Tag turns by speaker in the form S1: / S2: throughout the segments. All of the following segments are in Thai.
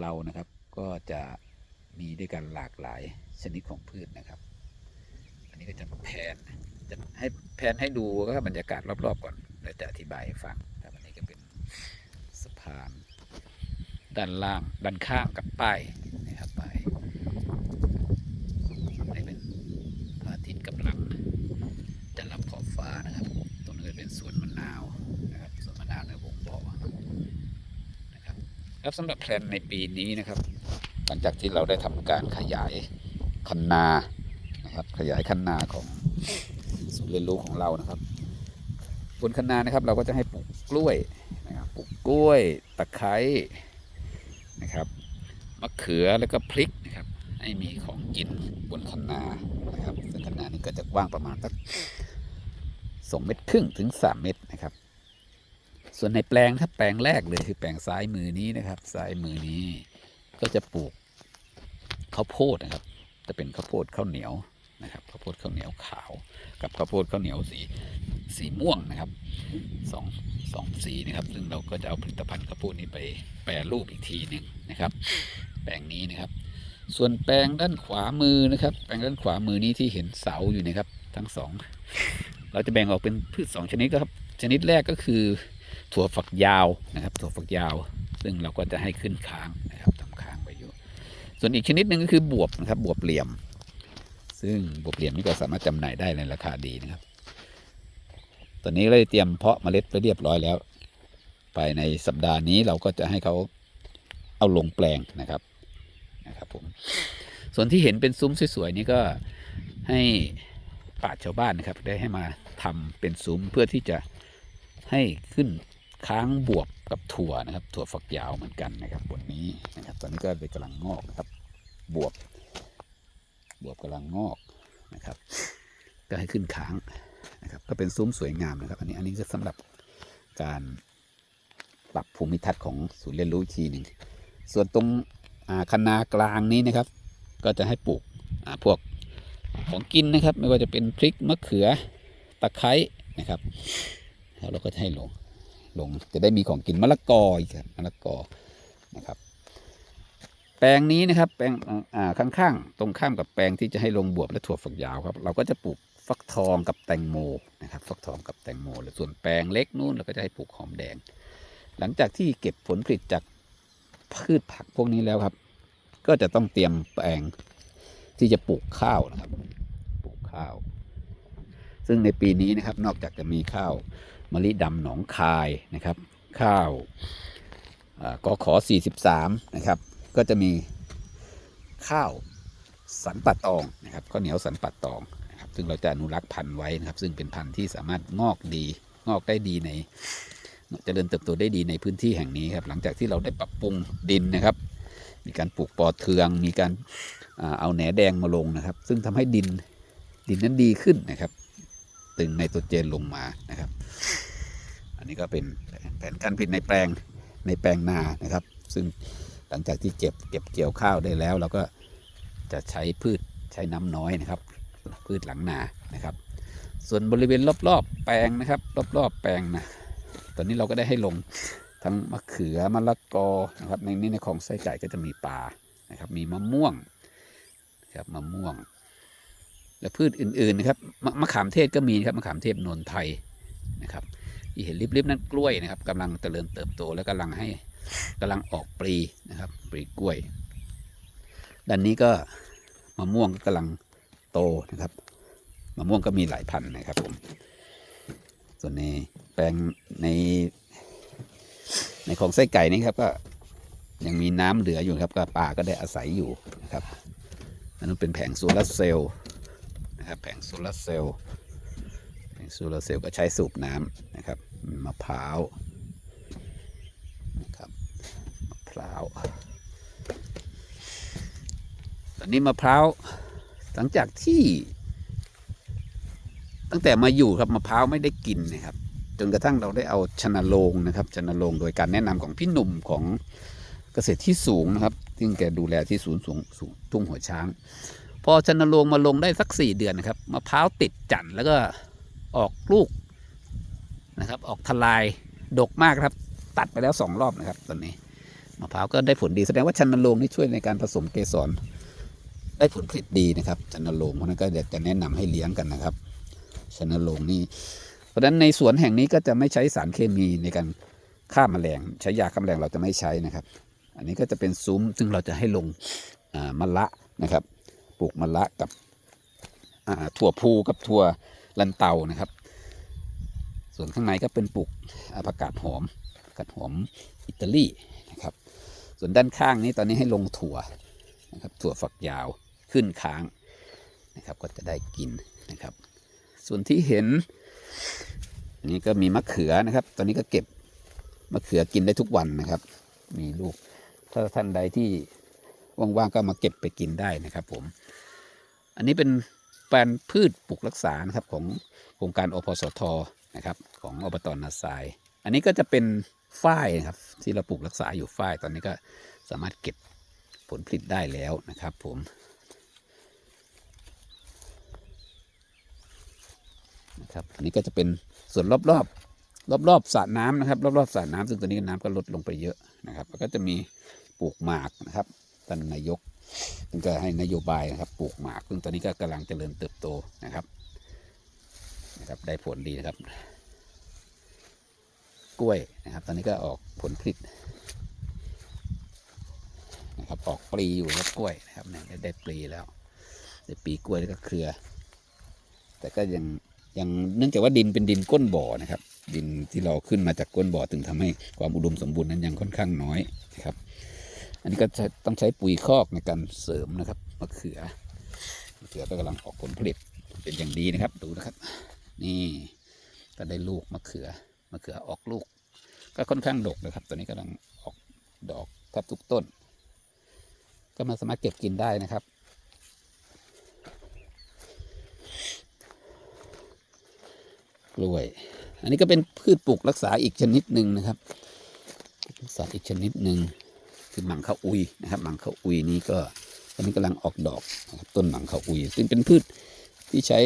S1: เรานะครับ ก็จะมีด้วยกันหลากหลายชนิดของพืชนะครับ อันนี้ก็จะแผนจะให้แผนให้ดูก็บรรยากาศรอบๆก่อนแล้วจะอธิบายให้ฟังครับอันนี้ก็เป็นสะพาน ด้านล่างด้านข้างกับป้ายนะครับป้ายนี่เป็นพระอาทิตย์กำลังจะรับขอบฟ้านะครับตรงนี้เป็นสวนมะนาวนะครับสวนมะนาวในวงบ่อนะ ครับสำหรับแพลนในปีนี้นะครับ หลังจากที่เราได้ทำการขยายคันนานะครับ ขยายคันนาของศูนย์เรียนรู้ของเรานะครับ บนคันนานะครับ เราก็จะให้ปลูกกล้วยนะครับปลูกกล้วยตะไคร้นะครับมะเขือแล้วก็พริกนะครับ ให้มีของกินบนคันนานะครับซึ่งคันนานี้ก็จะกว้างประมาณสักสองเมตรครึ่งถึงสามเมตรนะครับ ส่วนในแปลงถ้าแปลงแรกเลยคือแปลงซ้ายมือนี้นะครับ ซ้ายมือนี้ ก็จะปลูกข้าวโพดนะครับ จะเป็นข้าวโพดข้าวเหนียวนะครับข้าวโพดข้าวเหนียวขาว กับข้าวโพดข้าวเหนียวสีสีม่วงนะครับสองสองสีนะครับ ซึ่งเราก็จะเอาผลิตภัณฑ์ข้าวโพดนี้ไปแปรรูปอีกทีหนึ่งนะครับ แปลงนี้นะครับ ส่วนแปลงด้านขวามือนะครับ แปลงด้านขวามือนี้ที่เห็นเสาอยู่นะครับ ทั้งสองเราจะแบ่งออกเป็นพืชสองชนิดครับ ชนิดแรกก็คือ ถั่วฝักยาวนะครับถั่วฝักยาว ซึ่งเราก็จะให้ขึ้นค้างนะครับทำค้างไว้อยู่ ส่วนอีกชนิดหนึ่งก็คือบวบนะครับบวบเหลี่ยม ซึ่งบวบเหลี่ยมนี่ก็สามารถจำหน่ายได้ในราคาดีนะครับ ตอนนี้เราได้เตรียมเพาะเมล็ดไปเรียบร้อยแล้ว ภายในสัปดาห์นี้เราก็จะให้เขาเอาลงแปลงนะครับนะครับผมส่วนที่เห็นเป็นซุ้มสวยๆนี่ก็ให้ป่าชญ์ชาวบ้านนะครับ ได้ให้มาทำเป็นซุ้มเพื่อที่จะ ให้ขึ้นค้างบวบกับถั่วนะครับ ถั่วฝักยาวเหมือนกันนะครับบนนี้นะครับ ตอนนี้ก็เลยกำลังงอกนะครับ บวบ บวบกำลังงอกนะครับ ก็ให้ขึ้นค้างนะครับ ก็เป็นซุ้มสวยงามนะครับ อันนี้อันนี้ก็สำหรับการปรับภูมิทัศน์ของศูนย์เรียนรู้อีกทีหนึ่งส่วนตรงอ่าคะนากลางนี้นะครับ ก็จะให้ปลูกพวกของกินนะครับ ไม่ว่าจะเป็นพริกมะเขือตะไคร้นะครับ เราก็จะให้ลงลงจะได้มีของกินมะละกออีกครับมะละกอนะครับ แปลงนี้นะครับ แปลงอ่าข้างๆตรงข้ามกับแปลงที่จะให้ลงบวบและถั่วฝักยาวครับ เราก็จะปลูกฟักทองกับแตงโมนะครับฟักทองกับแตงโมแล้วส่วนแปลงเล็กนู้นเราก็จะให้ปลูกหอมแดง หลังจากที่เก็บผลผลิตจากพืชผักพวกนี้แล้วครับ ก็จะต้องเตรียมแปลงที่จะปลูกข้าวนะครับ ปลูกข้าว ซึ่งในปีนี้นะครับนอกจากจะมีข้าว มะลิดำหนองคายนะครับ ข้าวอ่ากขอ 43 นะครับ ก็จะมีข้าวสันปัดตองนะครับข้าวเหนียวสันปัดตองนะครับ ซึ่งเราจะอนุรักษ์พันธุ์ไว้นะครับ ซึ่งเป็นพันธุ์ที่สามารถงอกดีงอกได้ดีในจเจริญเติบโตได้ดีในพื้นที่แห่งนี้ครับ หลังจากที่เราได้ปรับปรุงดินนะครับ มีการปลูกปอเทือง มีการเอาแหนแดงมาลงนะครับ ซึ่งทำให้ดินดินนั้นดีขึ้นนะครับ ตึงไนโตรเจนลงมานะครับ อันนี้ก็เป็นแผนการผลิตในแปลงในแปลงนานะครับ ซึ่งหลังจากที่เก็บเก็บเกี่ยวข้าวได้แล้ว เราก็จะใช้พืชใช้น้ำน้อยนะครับ พืชหลังนานะครับ ส่วนบริเวณรอบๆ แปลงนะครับ รอบๆ แปลงนะตอนนี้เราก็ได้ให้ลงทั้งมะเขือมะละกอนะครับในนี้ในของไส้ไก่ก็จะมีปลานะครับ มีมะม่วงนะครับมะม่วง และพืชอื่นๆนะครับมะมะขามเทศก็มีครับมะขามเทศนนไทยนะครับที่เห็นริบๆนั้นกล้วยนะครับกำลังเจริญเติบโตและกำลังให้กำลังออกปลีนะครับปลีกล้วย ด้านนี้ก็มะม่วงก็กำลังโตนะครับมะม่วงก็มีหลายพันนะครับผมส่วนในแปลงใน ในของไส้ไก่นี่ครับก็ยังมีน้ำเหลืออยู่ครับก็ป่าก็ได้อาศัยอยู่นะครับอันนั้นเป็นแผงโซลาร์เซลล์ นะครับ แผงโซลาร์เซลล์แผงโซลาร์เซลล์ก็ใช้สูบน้ำนะครับมะพร้าวนะครับมะพร้าวตอนนี้มะพร้าวหลังจากที่ ตั้งแต่มาอยู่ครับมะพร้าวไม่ได้กินนะครับ จนกระทั่งเราได้เอาชนโรงนะครับชนโรงโดยการแนะนำของพี่หนุ่มของเกษตรที่สูงนะครับซึ่งแกดูแลที่ศูนย์สูงสูงทุ่งหัวช้าง พอชนโรงมาลงได้สักสี่เดือนนะครับมะพร้าวติดจันทร์แล้วก็ออกลูกนะครับ ออกทลายดกมากครับ ตัดไปแล้วสองรอบนะครับ ตอนนี้มะพร้าวก็ได้ผลดีแสดงว่าชันนโรงนี่ช่วยในการผสมเกสรได้ผลผลิตดีนะครับชันนโรงเพราะนั้นก็อยากจะแนะนำให้เลี้ยงกันนะครับชันนโรงนี่เพราะฉะนั้นในสวนแห่งนี้ก็จะไม่ใช้สารเคมีในการฆ่าแมลงใช้ยาฆ่าแมลงเราจะไม่ใช้นะครับ อันนี้ก็จะเป็นซุ้มซึ่งเราจะให้ลงมะละนะครับ ลูกมะละกับถั่วพูกับถั่วลันเตานะครับ ส่วนข้างในก็เป็นปลูกอาผักกาดหอมผักกาดหอมอิตาลีนะครับ ส่วนด้านข้างนี้ตอนนี้ให้ลงถั่วนะครับถั่วฝักยาวขึ้นค้างนะครับก็จะได้กินนะครับ ส่วนที่เห็น นี่ก็มีมะเขือนะครับ ตอนนี้ก็เก็บมะเขือกินได้ทุกวันนะครับ มีลูกถ้าท่านใดที่ ว่างๆก็มาเก็บไปกินได้นะครับ ผม อันนี้เป็นแปลนพืชปลูกรักษานะครับของโครงการอพสทนะครับ ของอบตนาทราย อันนี้ก็จะเป็นฝ้ายนะครับ ที่เราปลูกรักษาอยู่ฝ้ายตอนนี้ก็สามารถเก็บผลผลิตได้แล้วนะครับ ผมนะครับอันนี้ก็จะเป็นส่วนรอบๆรอบๆสระน้ำนะครับ รอบๆสระน้ำซึ่งตอนนี้น้ำก็ลดลงไปเยอะนะครับแล้วก็จะมีปลูกหมากนะครับ ท่านนายกท่านก็ให้นโยบายนะครับ ปลูกหมากซึ่งตอนนี้ก็กำลังเจริญเติบโตนะครับ นะครับ ได้ผลดีนะครับ กล้วยนะครับ ตอนนี้ก็ออกผลผลิตนะครับ ออกปลีอยู่แล้วกล้วยนะครับเนี่ยได้ได้ปลีแล้วได้ปลีกล้วยแล้วก็เครือ แต่ก็ยังยังเนื่องจากว่าดินเป็นดินก้นบ่อนะครับ ดินที่เราขึ้นมาจากก้นบ่อถึงทำให้ความอุดมสมบูรณ์นั้นยังค่อนข้างน้อยนะครับ อันนี้ก็ต้องใช้ปุ๋ยคอกในการเสริมนะครับมะเขือมะเขือก็กำลังออกผลผลิตเป็นอย่างดีนะครับ ดูนะครับ นี่ก็ได้ลูกมะเขือมะเขือออกลูก ก็ค่อนข้างดกนะครับตอนนี้กำลังออกดอกแทบทุกต้น ก็มาสามารถเก็บกินได้นะครับ กล้วย อันนี้ก็เป็นพืชปลูกรักษาอีกชนิดหนึ่งนะครับรักษาอีกชนิดหนึ่ง คือหมังข้าวอุยนะครับหมังข้าวอุยนี้ก็ตอนนี้กำลังออกดอกนะครับต้นหมังข้าวอุยซึ่งเป็นพืชที่ใช้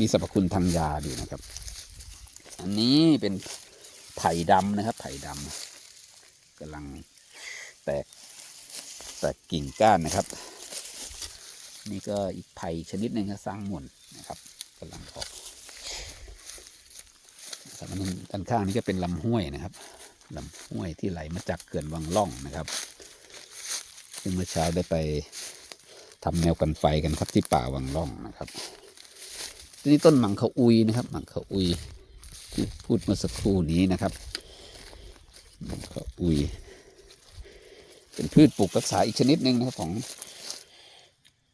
S1: มีสรรพคุณทางยาดีนะครับ อันนี้เป็นไผ่ดำนะครับ ไผ่ดำกำลังแตกแตกกิ่งก้านนะครับ นี่ก็อีกไผ่ชนิดหนึ่งครับสร้างหมุนนะครับกำลังออกครับอันนี้ด้านข้างนี้ก็เป็นลำห้วยนะครับลำห้วยที่ไหลมาจากเขื่อนวังล่องนะครับ ซึ่งเมื่อเช้าได้ไปทำแนวกันไฟกันครับที่ป่าวังล่องนะครับทีนี้ต้นหมังเขาอุยนะครับ หมังเขาอุยที่พูดเมื่อสักครู่นี้นะครับหมังเขาอุย เป็นพืชปลูกรักษาอีกชนิดหนึ่งนะครับของ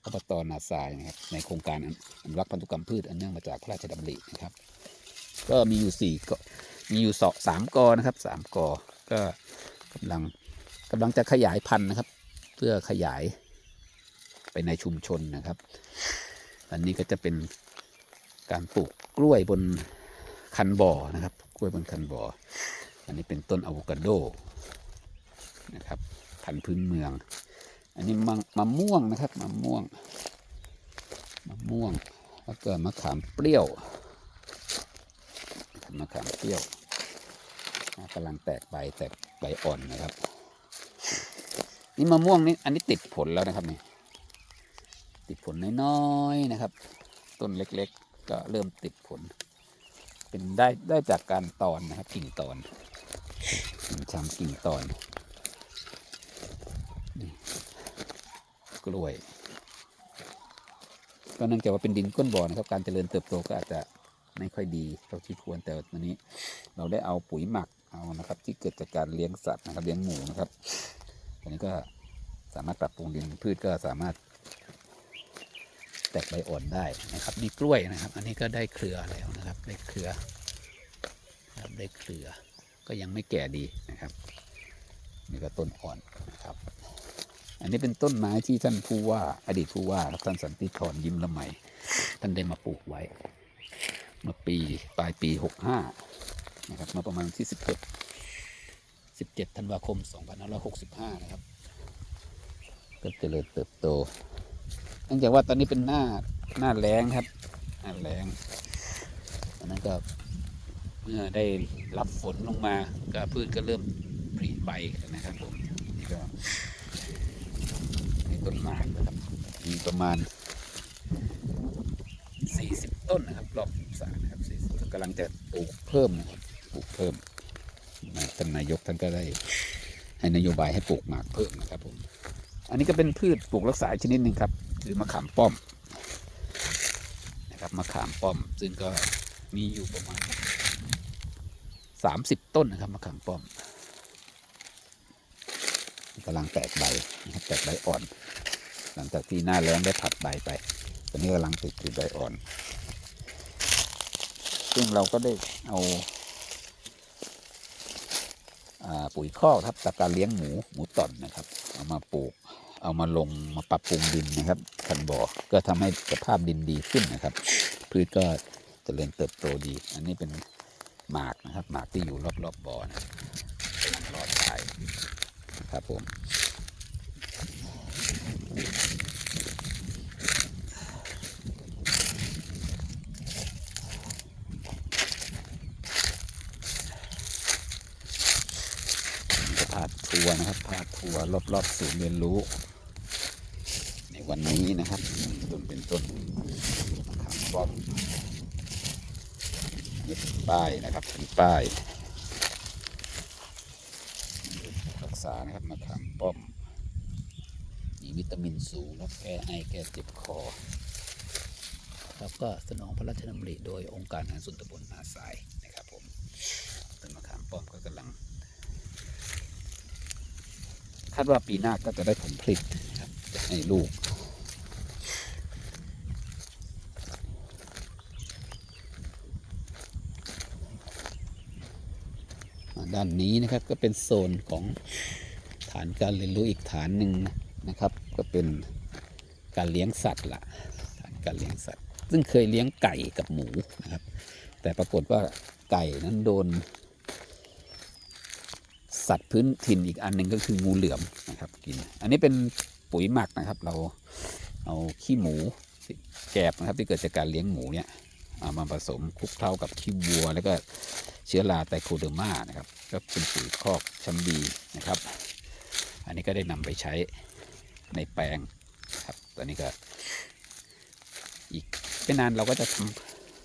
S1: อบตนาทรายนะครับในโครงการอนุรักษ์พันธุกรรมพืชอันเนื่องมาจากพระราชดำรินะครับ ก็มีอยู่สี่กอมีอยู่สองสามกอนะครับสามกอก็กำลังกำลังจะขยายพันธุ์นะครับ เพื่อขยายไปในชุมชนนะครับ อันนี้ก็จะเป็นการปลูกกล้วยบนคันบ่อนะครับ กล้วยบนคันบ่อ อันนี้เป็นต้นอะโวคาโดนะครับพันธุ์พื้นเมือง อันนี้มะมะม่วงนะครับมะม่วงมะม่วงแล้วก็มะขามเปรี้ยวมะขามเปรี้ยวกำลังแตกใบแตกใบอ่อนนะครับ นี่มะม่วงนี่อันนี้ติดผลแล้วนะครับนี่ติดผลน้อยๆนะครับ ต้นเล็กๆ ก็เริ่มติดผล เป็นได้ได้จากการตอนนะครับ กิ่งตอนกิ่งชำกิ่งตอนกล้วย ก็เนื่องจากว่าเป็นดินก้นบ่อนะครับ การเจริญเติบโตก็อาจจะไม่ค่อยดีเท่าที่ควรแต่วันนี้ เราได้เอาปุ๋ยหมักเอานะครับ ที่เกิดจากการเลี้ยงสัตว์นะครับเลี้ยงหมูนะครับ อันนี้ก็สามารถปรับปรุงดินพืชก็สามารถ แตกใบอ่อนได้นะครับนี่กล้วยนะครับ อันนี้ก็ได้เครือแล้วนะครับ ได้เครือนะครับได้เครือ ก็ยังไม่แก่ดีนะครับนี่ก็ต้นอ่อนนะครับ อันนี้เป็นต้นไม้ที่ท่านผู้ว่าอดีตผู้ว่าครับท่านสันติธรยิ้มละไมท่านได้มาปลูกไว้ เมื่อปีปลายปีหกห้านะครับเมื่อประมาณที่สิบเจ็ด สิบเจ็ดธันวาคมสองพันห้าร้อยหกสิบห้านะครับ ก็เจริญเติบโตเนื่องจากว่าตอนนี้เป็นหน้าหน้าแล้งครับ หน้าแล้งอันนั้นก็เมื่อได้รับฝนลงมาก็พืชก็เริ่มผลิใบนะครับผมก็มีต้นหมากนะครับมีประมาณ 40 ต้นนะครับรอบสระนะครับ40กำลังจะปลูกเพิ่มนะครับปลูกเพิ่ม นะท่านนายกท่านก็ได้ให้นโยบายให้ปลูกหมากเพิ่มนะครับผม อันนี้ก็เป็นพืชปลูกรักษาชนิดหนึ่งครับ คือมะขามป้อมนะครับมะขามป้อม ซึ่งก็มีอยู่ประมาณ30ต้นนะครับมะขามป้อมกำลังแตกใบนะครับแตกใบอ่อน หลังจากที่หน้าแล้งได้ผัดใบไป ตอนนี้กำลังติดติดใบอ่อน ซึ่งเราก็ได้เอา ปุ๋ยคอกครับจากการเลี้ยงหมูหมูต่อนนะครับ เอามาปลูก เอามาลงมาปรับปรุงดินนะครับคันบ่อก็ทำให้สภาพดินดีขึ้นนะครับ พืชก็จเจริญเติบโตดี อันนี้เป็นหมากนะครับ หมากที่อยู่รอบๆบบ่อนะกำลังรอดตายครับผม จะพาทัวร์ นะครับพาทัวร์รอบๆศูนย์เรียนรู้ ในวันนี้นะครับต้นเป็นต้นมะขามป้อมนี่เป็นป้ายนะครับเป็นป้ายรักษานะครับมะขามป้อมมีวิตามินสูงครับแก้ไอแก้เจ็บคอ แล้วก็สนองพระราชดำริโดยองค์การงานส่วนตำบลนาสายนะครับผมต้นมะขามป้อมก็กำลังาดว่าปีหน้าก็จะได้ผลผลิตให้ลูก ด้านนี้นะครับก็เป็นโซนของฐานการเรียนรู้อีกฐานหนึ่งนะครับ ก็เป็นการเลี้ยงสัตว์ละฐานการเลี้ยงสัตว์ ซึ่งเคยเลี้ยงไก่กับหมูนะครับ แต่ปรากฏว่าไก่นั้นโดน สัตว์พื้นถิ่นอีกอันหนึ่งก็คืองูเหลือมนะครับกิน อันนี้เป็นปุ๋ยหมักนะครับ เราเอาขี้หมูแกบนะครับที่เกิดจากการเลี้ยงหมูเนี่ยเอามาผสมคลุกเคล้ากับขี้วัว แล้วก็เชื้อราไตโคเดอร์มานะครับ ก็เป็นปุ๋ยคอกชั้นดีนะครับ อันนี้ก็ได้นำไปใช้ในแปลงครับตอนนี้ก็อีกไม่นานเราก็จะท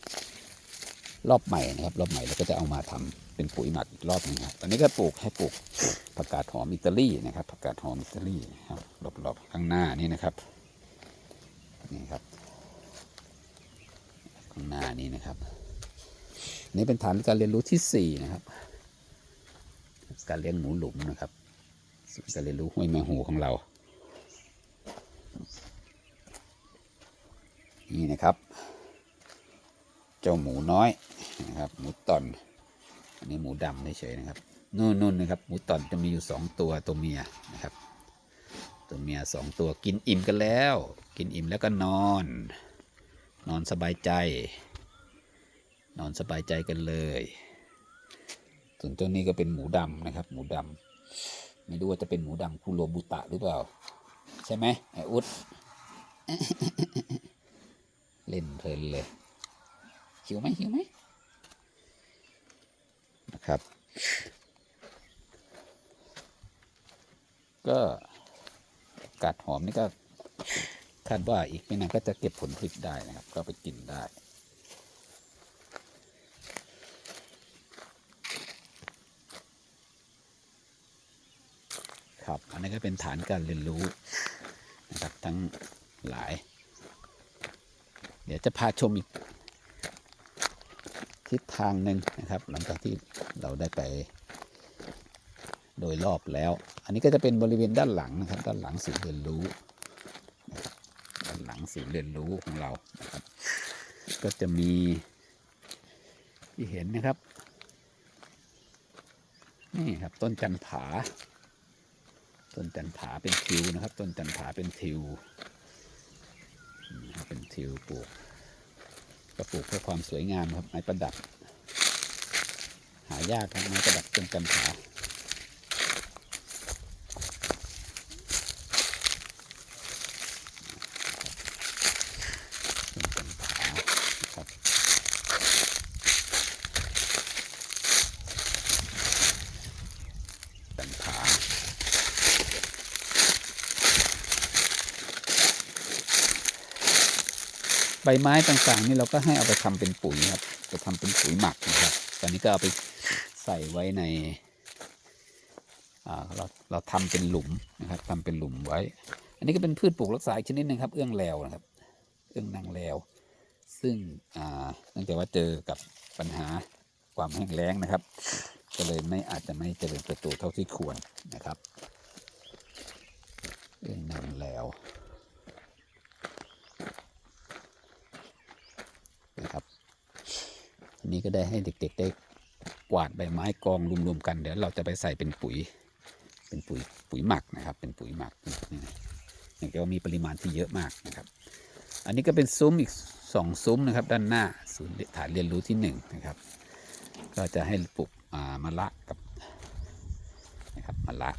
S1: ำรอบใหม่นะครับ รอบใหม่เราก็จะเอามาทำ เป็นปุ๋ยหมักอีกรอบหนึงครับตอนนี้ก็ปลูกให้ปลูกผักกาดหอมอิตาลีนะครับผักกาดหอมอิตาลีครับรอบๆข้างหน้านี่นะครับนี่ครับข้างหน้านี้นะครับ นี่เป็นฐานการเรียนรู้ที่สี่นะครับ การเลี้ยงหมูหลุมนะครับการเรียนรู้ห้วยแมงหูของเรา นี่นะครับ เจ้าหมูน้อยนะครับหมูตอน อันนี้หมูดำเฉยๆนะครับนู่นนู่นนะครับ หมูตอนจะมีอยู่สองตัวตัวเมียนะครับ ตัวเมียสองตัวกินอิ่มกันแล้ว กินอิ่มแล้วก็นอน นอนสบายใจ นอนสบายใจกันเลยส่วนตัวนี้ก็เป็นหมูดำนะครับ หมูดำไม่รู้ว่าจะเป็นหมูดำคุโรบุตะหรือเปล่า ใช่ไหมไออุดเล่นเพลินเลยหิวไหมหิวไหม นะครับ ก็กาดหอมนี่ก็คาดว่าอีกไม่นานก็จะเก็บผลผลิตได้นะครับ ก็ไปกินได้ ครับ อันนี้ก็เป็นฐานการเรียนรู้นะครับทั้งหลาย เดี๋ยวจะพาชมอีก ทิศทางหนึ่งนะครับ หลังจากที่เราได้ไป โดยรอบแล้ว อันนี้ก็จะเป็นบริเวณด้านหลังนะครับ ด้านหลังศูนย์เรียนรู้ด้านหลังศูนย์เรียนรู้ของเรานะครับ ก็จะมีที่เห็นนะครับนี่ครับต้นจันผา ต้นจันผาเป็นทิวนะครับ ต้นจันผาเป็นทิวเป็นทิวปลูก ก็ปลูกเพื่อความสวยงามครับไม้ประดับ หายากครับไม้ประดับเป็นกันผา ต้นจันผานะครับจันผา ใบไม้ต่างๆนี่เราก็ให้เอาไปทำเป็นปุ๋ยครับไปทำเป็นปุ๋ยหมักนะครับ ตอนนี้ก็เอาไปใส่ไว้ในอ่าเราเราทำเป็นหลุมนะครับทำเป็นหลุมไว้ อันนี้ก็เป็นพืชปลูกรักษาอีกชนิดหนึ่งครับ เอื้องแลวนะครับ เอื้องนางแลวซึ่งอ่าเนื่องจากว่าเจอกับปัญหาความแห้งแล้งนะครับ ก็เลยไม่อาจจะไม่เจริญเติบโตเท่าที่ควรนะครับ เอื้องนางแล้วนะครับ อันนี้ก็ได้ให้เด็ก ๆ ได้กวาดใบไม้กองรวมๆกันเดี๋ยวเราจะไปใส่เป็นปุ๋ย เป็นปุ๋ยปุ๋ยหมักนะครับ เป็นปุ๋ยหมักนี่นะอย่างที่ว่ามีปริมาณที่เยอะมากนะครับ อันนี้ก็เป็นซุ้มอีกสองซุ้มนะครับ ด้านหน้าศูนย์ฐานเรียนรู้ที่หนึ่งนะครับ ก็จะให้ปลูกมะละกับนะครับมะละ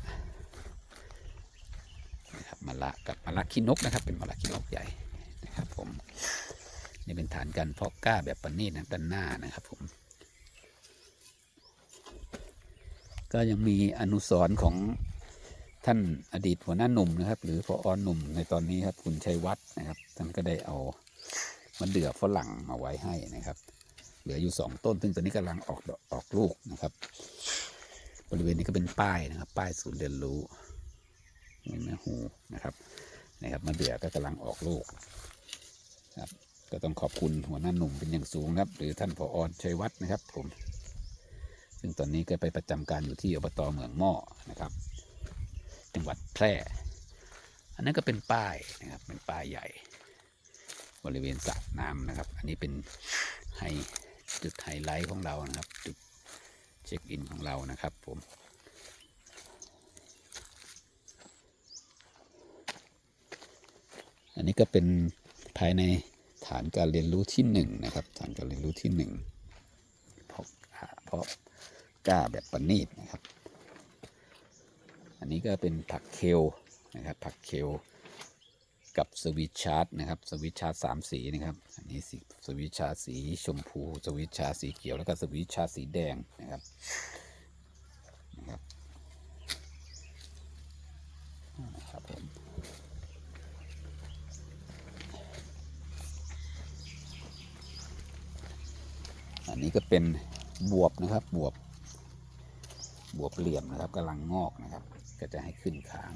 S1: นะครับมะละกับมะละขี้นกนะครับ เป็นมะละขี้นกใหญ่นะครับผม นี่เป็นฐานการเพาะกล้าแบบประณีตนะด้านหน้านะครับผมก็ยังมีอนุสรณ์ของท่านอดีตหัวหน้าหนุ่มนะครับ หรือพออหนุ่มในตอนนี้ครับคุณชัยวัฒน์นะครับ ท่านก็ได้เอามะเดื่อฝรั่งมาไว้ให้นะครับ เหลืออยู่สองต้น ซึ่งตอนนี้กำลังออกออกลูกนะครับ บริเวณนี้ก็เป็นป้ายนะครับ ป้ายศูนย์เรียนรู้นี่แม่หูนะครับนะครับมะเดื่อก็กำลังออกลูกครับ ก็ต้องขอบคุณหัวหน้าหนุ่มเป็นอย่างสูงนะครับ หรือท่านพออชัยวัฒน์นะครับ ผม ซึ่งตอนนี้ก็ไปประจำการอยู่ที่อบตเมืองหม้อนะครับ จังหวัดแพร่ อันนั้นก็เป็นป้ายนะครับ เป็นป้ายใหญ่ บริเวณสระน้ำนะครับ อันนี้เป็นไฮจุดไฮไลท์ของเรานะครับ จุดเช็คอินของเรานะครับ ผมอันนี้ก็เป็นภายใน ฐานการเรียนรู้ที่หนึ่งนะครับฐานการเรียนรู้ที่หนึ่งเพราะเพราะกล้าแบบประณีตนะครับ อันนี้ก็เป็นผักเคลนะครับผักเคลกับสวิตชาร์ดนะครับสวิตชาร์ดสามสีนะครับอันนี้สีสวิตชาร์ดสีชมพู สวิตชาร์ดสีเขียวแล้วก็สวิตชาร์ดสีแดงนะครับนะครับผมอันนี้ ก็เป็นบวบนะครับ บวบ บวบเหลี่ยมนะครับกำลังงอกนะครับ ก็จะให้ขึ้นค้าง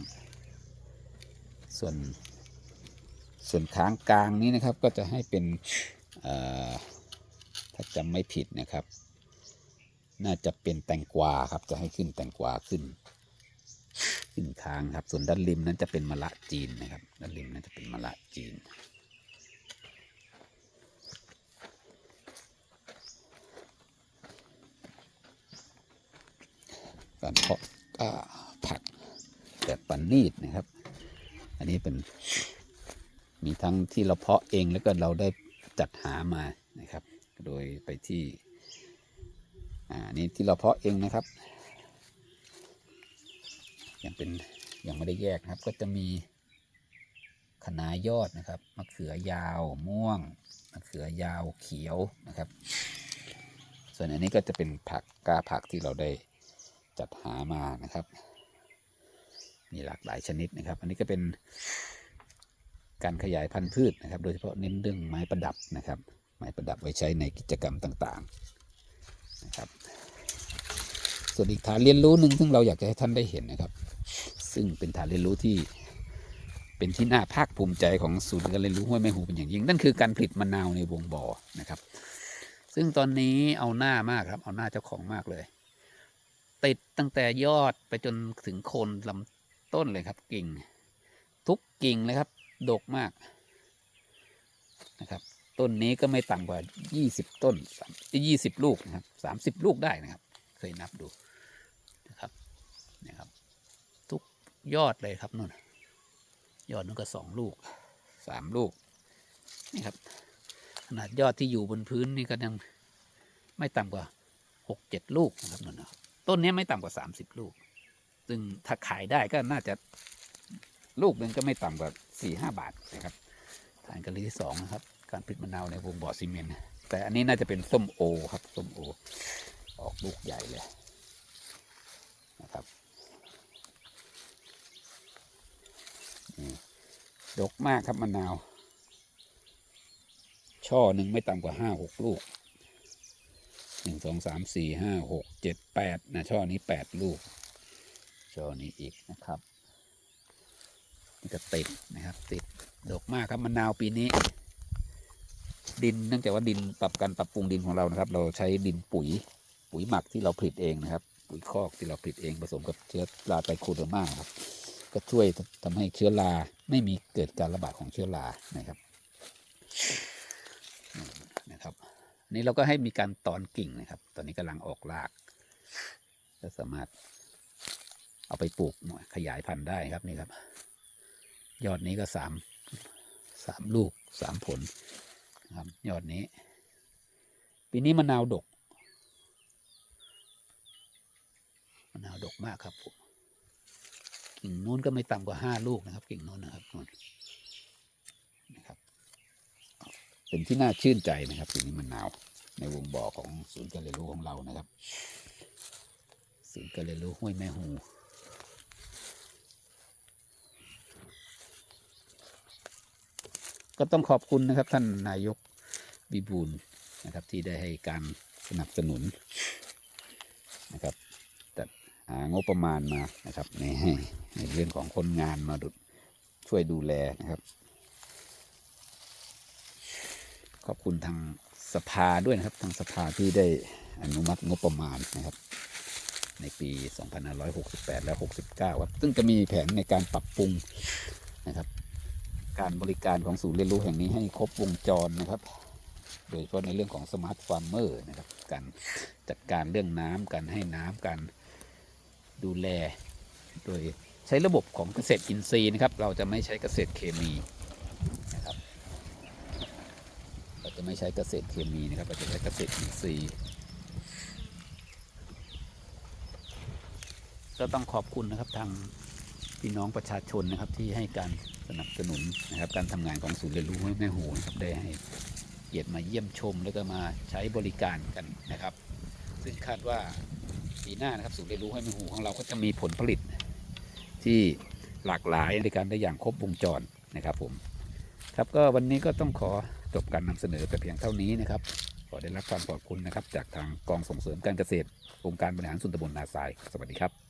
S1: ส่วน ส่วนค้างกลางนี้นะครับ ก็จะให้เป็นถ้าจำไม่ผิดนะครับ น่าจะเป็นแตงกวาครับ จะให้ขึ้นแตงกวาขึ้น ขึ้นค้างครับ ส่วนด้านริมนั้นจะเป็นมะละจีนนะครับ ด้านริมนั้นจะเป็นมะละจีน การเพาะาผักแบบปันนีดนะครับ อันนี้เป็นมีทั้งที่เราเพาะเองแล้วก็เราได้จัดหามานะครับ โดยไปที่อ่าอันนี้ที่เราเพาะเองนะครับ ยังเป็นยังไม่ได้แยกนะครับ ก็จะมีคะน้ายอดนะครับมะเขือยาวม่วงมะเขือยาวเขียวนะครับ ส่วนอันนี้ก็จะเป็นผักกาผักที่เราได้ จัดหามานะครับ มีหลากหลายชนิดนะครับ อันนี้ก็เป็นการขยายพันธุ์พืชนะครับ โดยเฉพาะเน้นเรื่องไม้ประดับนะครับ ไม้ประดับไว้ใช้ในกิจกรรมต่างๆนะครับ ส่วนอีกฐานเรียนรู้หนึ่งซึ่งเราอยากจะให้ท่านได้เห็นนะครับ ซึ่งเป็นฐานเรียนรู้ที่เป็นที่น่าภาคภูมิใจของศูนย์การเรียนรู้ห้วยแม่หูเป็นอย่างยิ่งนั่นคือการผลิตมะนาวในวงบ่อนะครับ ซึ่งตอนนี้เอาหน้ามากครับ เอาหน้าเจ้าของมากเลย ติดตั้งแต่ยอดไปจนถึงโคนลำต้นเลยครับกิ่ง ทุกกิ่งเลยครับ ดกมากนะครับ ต้นนี้ก็ไม่ต่ำกว่า 20 ต้นยี่สิบลูกนะครับสามสิบลูกได้นะครับ เคยนับดูนะครับนะครับ ทุกยอดเลยครับนู่นยอดนู้นก็สองลูกสามลูกนี่ครับ ขนาดยอดที่อยู่บนพื้นนี่ก็ยังไม่ต่ำกว่าหกเจ็ดลูกนะครับนั่นนะ ต้นนี้ไม่ต่ำกว่าสามสิบลูก ซึ่งถ้าขายได้ก็น่าจะลูกหนึ่งก็ไม่ต่ำกว่าสี่ห้าบาทนะครับฐานกะลีที่สองนะครับ การผลิตมะนาวในวงบ่อซีเมนต์แต่อันนี้น่าจะเป็นส้มโอครับส้มโอ ออกลูกใหญ่เลยนะครับนี่ดกมากครับมะนาว ช่อหนึ่งไม่ต่ำกว่าห้าหกลูก หนึ่งสองสามสี่ห้าหกเจ็ดแปดนะช่อนี้แปดลูก ช่อนี้อีกนะครับนี่ก็ติดนะครับ ติดดกมากครับมะนาวปีนี้ ดินเนื่องจากว่าดินปรับการปรับปรุงดินของเรานะครับ เราใช้ดินปุ๋ยปุ๋ยหมักที่เราผลิตเองนะครับ ปุ๋ยคอกที่เราผลิตเองผสมกับเชื้อราไตรโคเดอร์มาครับ ก็ช่วยทำให้เชื้อราไม่มีเกิดการระบาดของเชื้อรานะครับ นี่เราก็ให้มีการตอนกิ่งนะครับ ตอนนี้กำลังออกรากก็สามารถเอาไปปลูกหน่อยขยายพันธุ์ได้ครับนี่ครับ ยอดนี้ก็สามสามลูกสามผลครับยอดนี้ ปีนี้มะนาวดกมะนาวดกมากครับผมกิ่งนู้นก็ไม่ต่ำกว่าห้าลูกนะครับ กิ่งนู้นนะครับนู่นนะครับ เป็นที่น่าชื่นใจนะครับปีนี้มะนหนาว ในวงบ่อของศูนย์การเรียนรู้ของเรานะครับ ศูนย์การเรียนรู้ห้วยแม่หูก็ต้องขอบคุณนะครับท่านนายกบิบูลนะครับที่ได้ให้การสนับสนุนนะครับจัดหางบประมาณมานะครับในในเรื่องของคนงานมาดูช่วยดูแลนะครับ ขอบคุณทางสภาด้วยนะครับ ทางสภาที่ได้อนุมัติงบประมาณนะครับ ในปี 2568 และ 69 ครับ ซึ่งจะมีแผนในการปรับปรุงนะครับ การบริการของศูนย์เรียนรู้แห่งนี้ให้ครบวงจรนะครับ โดยเฉพาะในเรื่องของสมาร์ทฟาร์มเมอร์นะครับ การจัดการเรื่องน้ำการให้น้ำการดูแล โดยใช้ระบบของเกษตรอินทรีย์นะครับ เราจะไม่ใช้เกษตรเคมีนะครับ เรา จะไม่ใช้เกษตรเคมีนะครับเราจะใช้เกษตรอินทรีย์ก็ต้องขอบคุณนะครับทางพี่น้องประชาชนนะครับที่ให้การสนับสนุนนะครับการทำงานของศูนย์เรียนรู้ห้แม่หูนะครับได้ให้เกียรติมาเยี่ยมชมแล้วก็มาใช้บริการกันนะครับ ซึ่งคาดว่าปีหน้านะครับศูนย์เรียนรู้ให้แม่หูของเราก็จะมีผลผลิต ที่หลากหลายในการได้อย่างครบวงจรนะครับผมครับก็วันนี้ก็ต้องขอ จบการนำเสนอแต่เพียงเท่านี้นะครับ ขอได้รับความขอบคุณนะครับ จากทางกองส่งเสริมการเกษตรองค์การบริหารส่วนตำบลนาทราย สวัสดีครับ